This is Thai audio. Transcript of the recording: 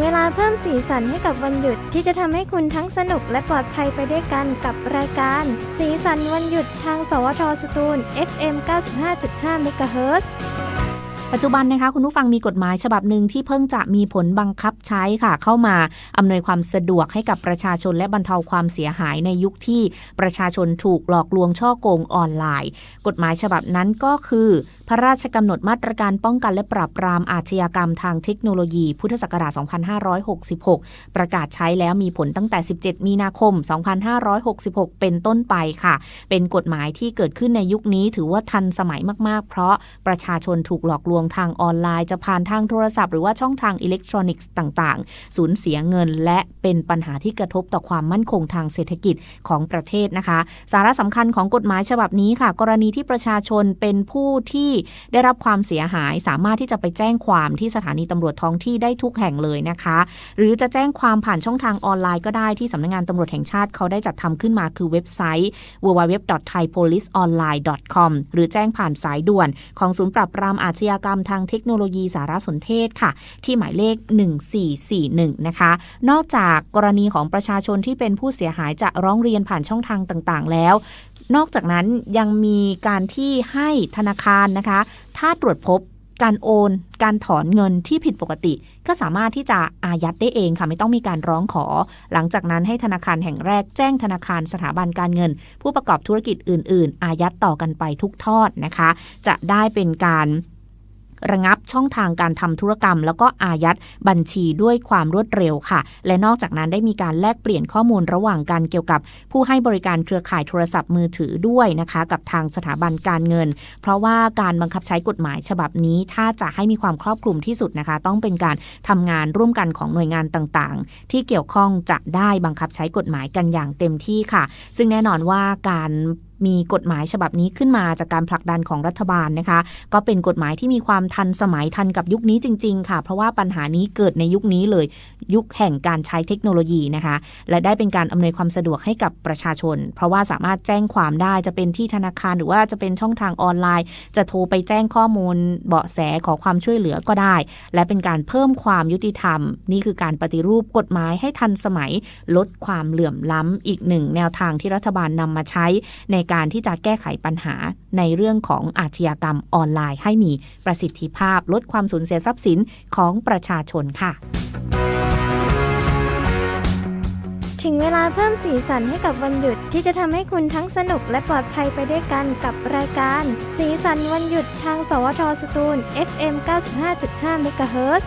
เวลาเพิ่มสีสันให้กับวันหยุดที่จะทำให้คุณทั้งสนุกและปลอดภัยไปด้วยกันกับรายการ สีสันวันหยุดทาง สวทสตูล FM 95.5 MHz ปัจจุบันนะคะคุณผู้ฟังมีกฎหมายฉบับหนึ่งที่เพิ่งจะมีผลบังคับใช้ค่ะ เข้ามาอำนวยความสะดวกให้กับประชาชนและบรรเทาความเสียหายในยุคที่ประชาชนถูกหลอกลวงช่อโกงออนไลน์ กฎหมายฉบับนั้นก็คือ พระราชกำหนดมาตรการป้องกันและปราบปรามอาชญากรรมทางเทคโนโลยีพุทธศักราช 2566 ประกาศใช้แล้วมีผลตั้งแต่ 17 มีนาคม 2566 เป็นต้นไปค่ะ เป็นกฎหมายที่เกิดขึ้นในยุคนี้ถือว่าทันสมัยมากๆ เพราะประชาชนถูกหลอกลวงทางออนไลน์ จะผ่านทางโทรศัพท์หรือว่าช่องทางอิเล็กทรอนิกส์ต่างๆ สูญเสียเงิน และเป็นปัญหาที่กระทบต่อความมั่นคงทางเศรษฐกิจของประเทศนะคะ สาระสำคัญของกฎหมายฉบับนี้ค่ะ กรณีที่ประชาชนเป็นผู้ที่ได้รับความเสียหาย สามารถที่จะไปแจ้งความที่สถานีตำรวจท้องที่ได้ทุกแห่งเลยนะคะ หรือจะแจ้งความผ่านช่องทางออนไลน์ก็ได้ที่สำนักงานตำรวจแห่งชาติเขาได้จัดทำขึ้นมาคือเว็บไซต์ www.thaipoliceonline.com หรือแจ้งผ่านสายด่วนของศูนย์ปราบปรามอาชญากรรมทางเทคโนโลยีสารสนเทศค่ะ ที่หมายเลข 1441 นะคะ นอกจากกรณีของประชาชนที่เป็นผู้เสียหายจะร้องเรียนผ่านช่องทางต่างๆ แล้ว นอกจากนั้นยังมีการที่ให้ธนาคารนะคะ ถ้าตรวจพบการโอน การถอนเงินที่ผิดปกติ ก็สามารถที่จะอายัดได้เองค่ะ ไม่ต้องมีการร้องขอ หลังจากนั้นให้ธนาคารแห่งแรกแจ้งธนาคารสถาบันการเงิน ผู้ประกอบธุรกิจอื่น ๆ อายัดต่อกันไปทุกทอดนะคะ จะได้เป็นการ ระงับช่องทางการทำธุรกรรม แล้วก็อายัดบัญชีด้วยความรวดเร็วค่ะ และนอกจากนั้นได้มีการแลกเปลี่ยนข้อมูลระหว่างกันเกี่ยวกับผู้ให้บริการเครือข่ายโทรศัพท์มือถือด้วยนะคะ กับทางสถาบันการเงิน เพราะว่าการบังคับใช้กฎหมายฉบับนี้ ถ้าจะให้มีความครอบคลุมที่สุดนะคะ ต้องเป็นการทำงานร่วมกันของหน่วยงานต่างๆ ที่เกี่ยวข้องจะได้บังคับใช้กฎหมายกันอย่างเต็มที่ค่ะ ซึ่งแน่นอนว่าการ มีกฎหมายฉบับนี้ขึ้นมาจากการผลักดันของรัฐบาลนะคะ ก็เป็นกฎหมายที่มีความทันสมัยทันกับยุคนี้จริง ๆ ค่ะ เพราะว่าปัญหานี้เกิดในยุคนี้เลย ยุคแห่งการใช้เทคโนโลยีนะคะ และได้เป็นการอำนวยความสะดวกให้กับประชาชน เพราะว่าสามารถแจ้งความได้จะเป็นที่ธนาคารหรือว่าจะเป็นช่องทางออนไลน์ จะโทรไปแจ้งข้อมูล เบาะแสขอความช่วยเหลือก็ได้ และเป็นการเพิ่มความยุติธรรม นี่คือการปฏิรูปกฎหมายให้ทันสมัย ลดความเหลื่อมล้ำอีกหนึ่งแนวทางที่รัฐบาลนำมาใช้ในการที่จะแก้ไขปัญหาในเรื่องของอาชญากรรมออนไลน์ ให้มีประสิทธิภาพลดความสูญเสียทรัพย์สินของประชาชนค่ะ ถึงเวลาเพิ่มสีสันให้กับวันหยุดที่จะทำให้คุณทั้งสนุกและปลอดภัยไปด้วยกันกับรายการ สีสันวันหยุดทาง สวทสตูล FM 95.5 MHz